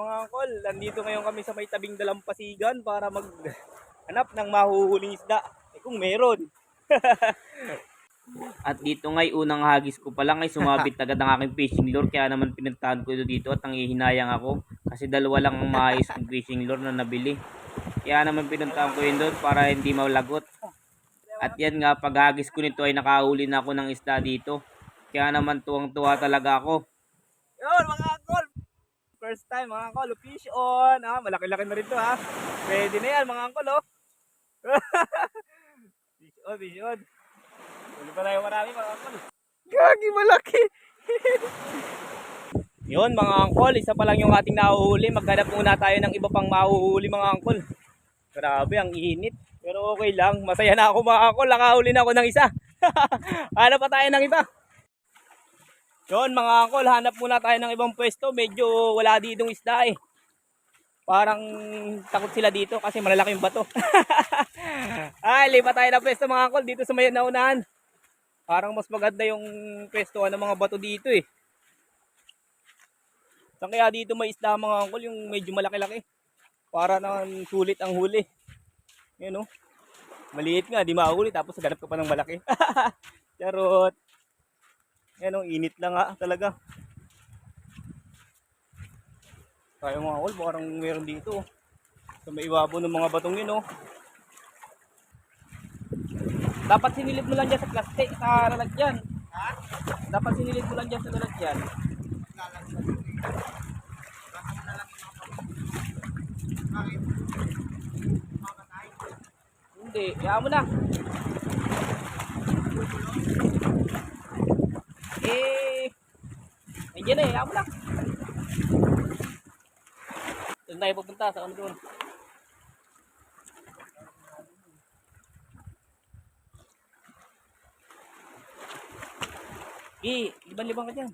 mga angkol, nandito ngayon kami sa may tabing dalampasigan para mag hanap ng mahuhuling isda. Eh kung meron. At dito ngay unang hagis ko pa lang ay sumabit agad ang aking fishing lure kaya naman pinuntahan ko ito dito at nangihinayang ako kasi dalawa lang ang maayos kong fishing lure na nabili. Kaya naman pinuntahan ko yun doon para hindi malagot. At yan nga paghagis ko nito ay nakahuli na ako ng isda dito. Kaya naman tuwang-tuwa talaga ako. Yun mga angkol. First time mga angkol, fish on. Ah, malaki-laki na rin to ha. Pwede na yan mga angkol oh. fish on, fish on. Pa tayo marami mga angkol. Gagi malaki. Yun mga angkol, isa pa lang yung ating nahuhuli. Maghanap muna tayo ng iba pang mahuhuli mga angkol. Grabe, ang init. Pero okay lang, masaya na ako mga angkol. Nakahuli na ako ng isa. Hanap pa tayo ng iba. Yun mga angkol, hanap muna tayo ng ibang pwesto. Medyo wala ditong isda eh. Parang takot sila dito kasi malalaki yung bato. Ay, lipat tayo ng pwesto mga angkol dito sa may naunahan. Parang mas maganda yung pwestohan ng mga bato dito eh. Saan kaya dito may isda mga angkol, yung medyo malaki-laki. Para naman sulit ang huli. Yan oh. Maliit nga, di mahuli tapos ganap ka pa ng malaki. Charot. Yan oh, init lang nga talaga. Kaya mga angkol, parang meron dito. oh. Sa may iwabo ng mga batong yun oh. Dapat sinilid mo lang dyan sa plastic, sa lalagyan. Ha? Dapat sinilid mo lang dyan sa lalagyan. Hindi, kaya mo na. Eh, nandiyan na eh, mo na. Doon tayo pupunta sa ano doon. Eh, liban-liban ka dyan.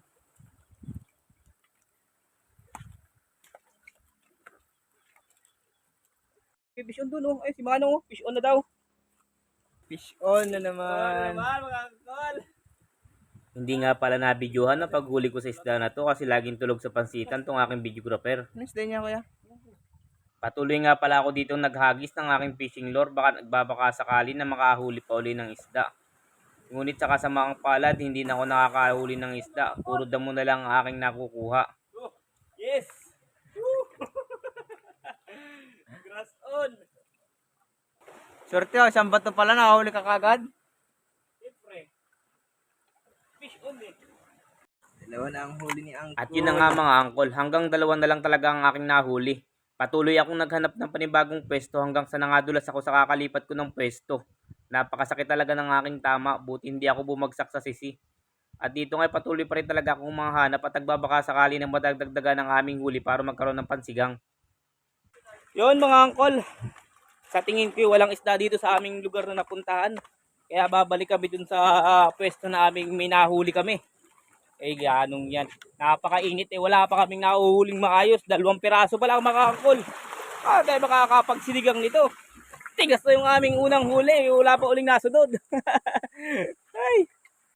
Eh, fish on doon oh. Ay, si Manong oh. Fish on na daw. Fish on na naman. naman, mga angkol. Hindi nga pala nabidyohan ang paghuli ko sa isda na to kasi laging tulog sa pansitan tong aking videographer. Next day niya, kuya. Patuloy nga pala ako dito naghagis ng aking fishing lure baka nagbabaka sakali na makahuli pa uli ng isda. Ngunit sa kasamaang palad, hindi na ako nakakahuli ng isda. Puro damo na lang ang aking nakukuha. Yes! Grass on! Swerte oh, isang bato pala nakahuli ka kagad. Fish on eh. Dalawa na ang huli ni Angkol. At yun na nga mga angkol, hanggang dalawa na lang talaga ang aking nahuli. Patuloy akong naghanap ng panibagong pwesto hanggang sa nangadulas ako sa kakalipat ko ng pwesto. Napakasakit talaga ng aking tama, buti hindi ako bumagsak sa sisi. At dito nga patuloy pa rin talaga akong mga hanap at nagbabaka sakali na madagdagdagan ng aming huli para magkaroon ng pansigang. Yun mga angkol. Sa tingin ko walang isda dito sa aming lugar na napuntahan. Kaya babalik kami dun sa ah, pwesto na aming may nahuli kami. Eh ganong yan. Napakainit eh. Wala pa kaming nahuhuling maayos. Dalawang piraso pa lang mga angkol. Ah, tayo makakapagsinigang nito. Tigas na yung aming unang huli. Wala pa uling nasunod. Ay.